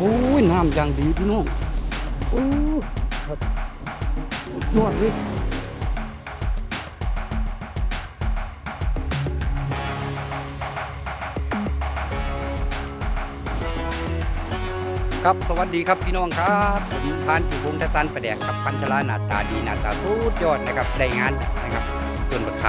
โอ้ยน้ำอย่างดีพี่น้องโอ้ครับยอดเลยครับสวัสดีครับพี่น้องครับผมพานอยู่วงตะตันประแดกกับพันชลาหน้าตาดีหน้าตาสุดยอดนะครับได้งานนะครับต้นประค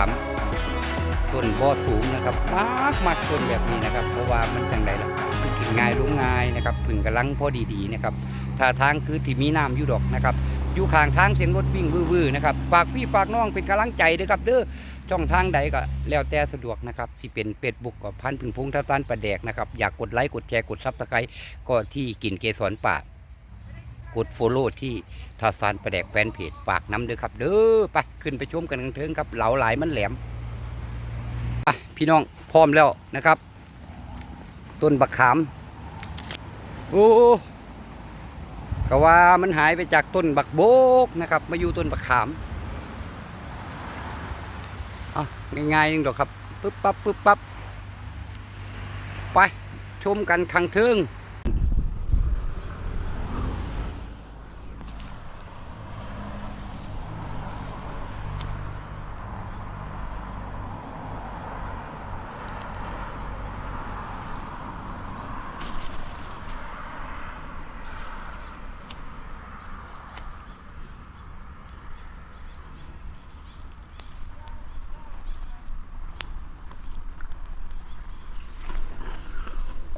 ำต้นบ่อสูงนะครับมากมากต้นแบบนี้นะครับ เพราะว่ามันจังไดล่ะ ง่ายรู้ง่ายนะครับพึ่งกำลังพอดีๆนะครับท่าทางคือที่มีน้ำอยู่ดอกนะครับอยู่ข้างทางเสียงรถวิ่งวื้อๆนะครับฝากพี่ฝากน้องเป็นกำลังใจเด้อครับเด้อช่องทางใดก็แล้วแต่สะดวกนะครับที่เป็นเป็ดบุกกับพันพึ่งพงท่าตันประแดกนะครับอยากกดไลค์กดแชร์กดซับสไครต์ก็ที่กินเกสรป่ากดโฟโล่ที่ท่าซานประแดกแฟนเพจฝากน้ำเด้อครับ เด้อไปขึ้นไปชมกันกันเถิงครับ เหลาหลายมันแหลมพี่น้องพร้อมแล้วนะครับ ต้นบักขาม โอ้ก็ว่ามันหายไปจากต้นบักโบกนะครับ มาอยู่ต้นบักขามอะง่ายๆนึงดอกครับปึ๊บปั๊บปึ๊บปั๊บไปชมกันขังเทิง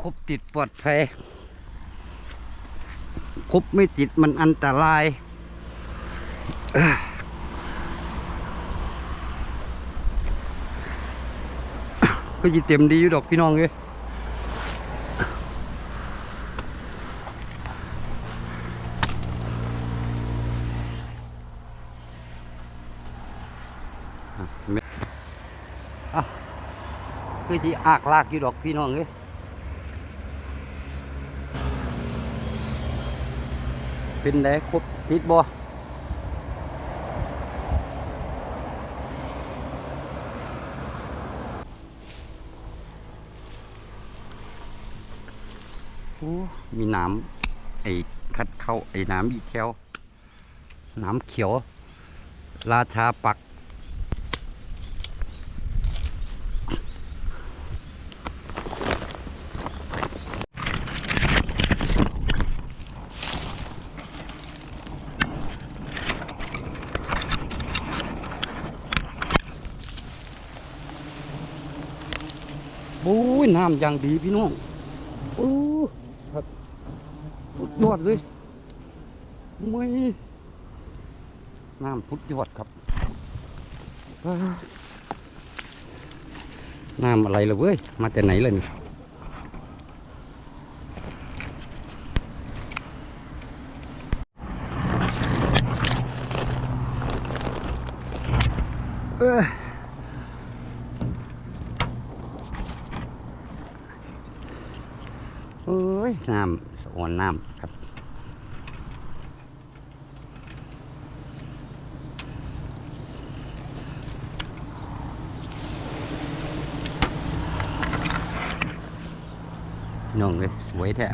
คบติดปลอดภัยคบไม่ติดมันอันตรายก็ยีเต็มดีอยู่ดอกพี่น้องเลยอะคือที่อากลากอยู่ดอกพี่น้องเลย เป็นไดครบติดบ่โอ้มีน้ำไอ้คัดเข้าไอ้น้ำอีกแถวน้ำเขียว ราชาปัก โอ้ย น้ำอย่างดีพี่น้องโอ้ครับสุดยอดเลยไม่น้ำสุดยอดครับอ่าน้ำอะไรล่ะเว้ย มาแต่ไหนล่ะนี่เอ้ยเอ้ ยน้ำสะออนน้ำครับน้องเลยสวยแท้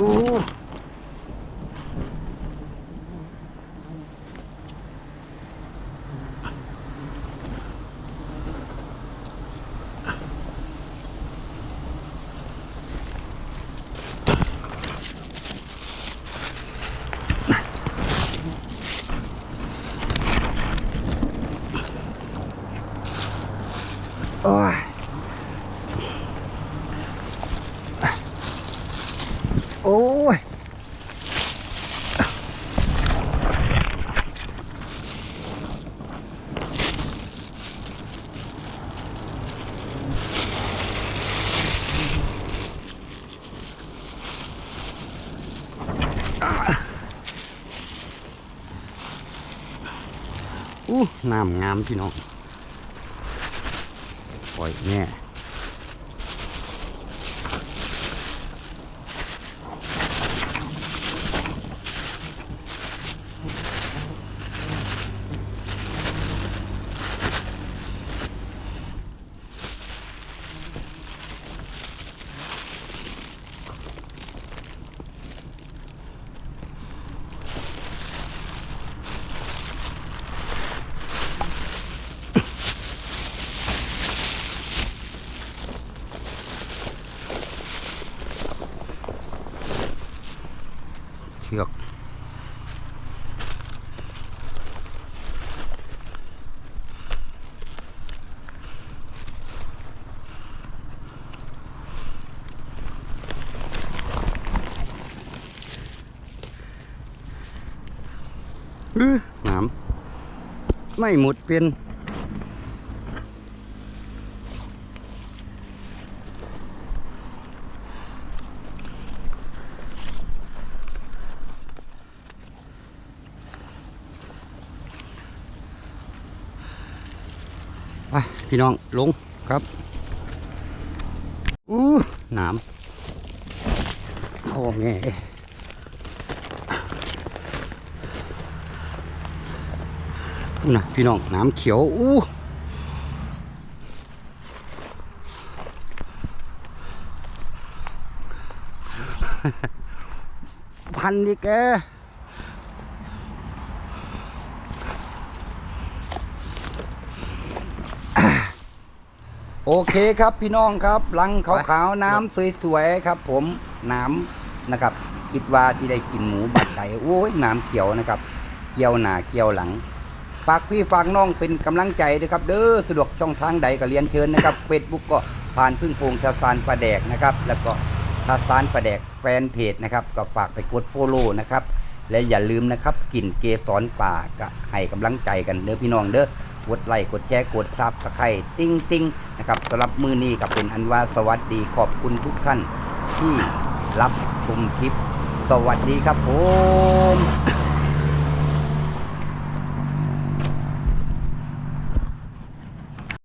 Oh. น้ำงามพี่น้องปล่อยแน่ อื้อน้ำไม่หมดเป็นไปพี่น้องลงครับอู้หนามโอ้แม่ นะพี่น้องน้ำเขียวอู้พันดิแกโอเคครับพี่น้องครับลังขาวๆน้ำสวยๆครับ ผมน้ำนะครับ คิดว่าที่ได้กินหมูบัดใดโอ้ยน้ำเขียวนะครับ เกี่ยวหนาเกี่ยวหลัง ฝากพี่ฝากน้องเป็นกำลังใจด้วยครับ เด้อสะดวกช่องทางใดก็เรียนเชิญนะครับเฟซบุ๊กก็ผ่านพึ่งพงทาซานประแดกนะครับ แล้วก็ทาซานประแดกแฟนเพจนะครับ ก็ฝากไปกดโฟโล่นะครับ และอย่าลืมนะครับกลิ่นเกสรป่าก็ให้กำลังใจกันเด้อพี่น้องเด้อกดไลค์กดแชร์กดซับสไครต์ติ้งติ้งนะครับสำหรับมือนี้ก็เป็นอันว่าสวัสดีขอบคุณทุกท่านที่รับชมคลิป สวัสดีครับผม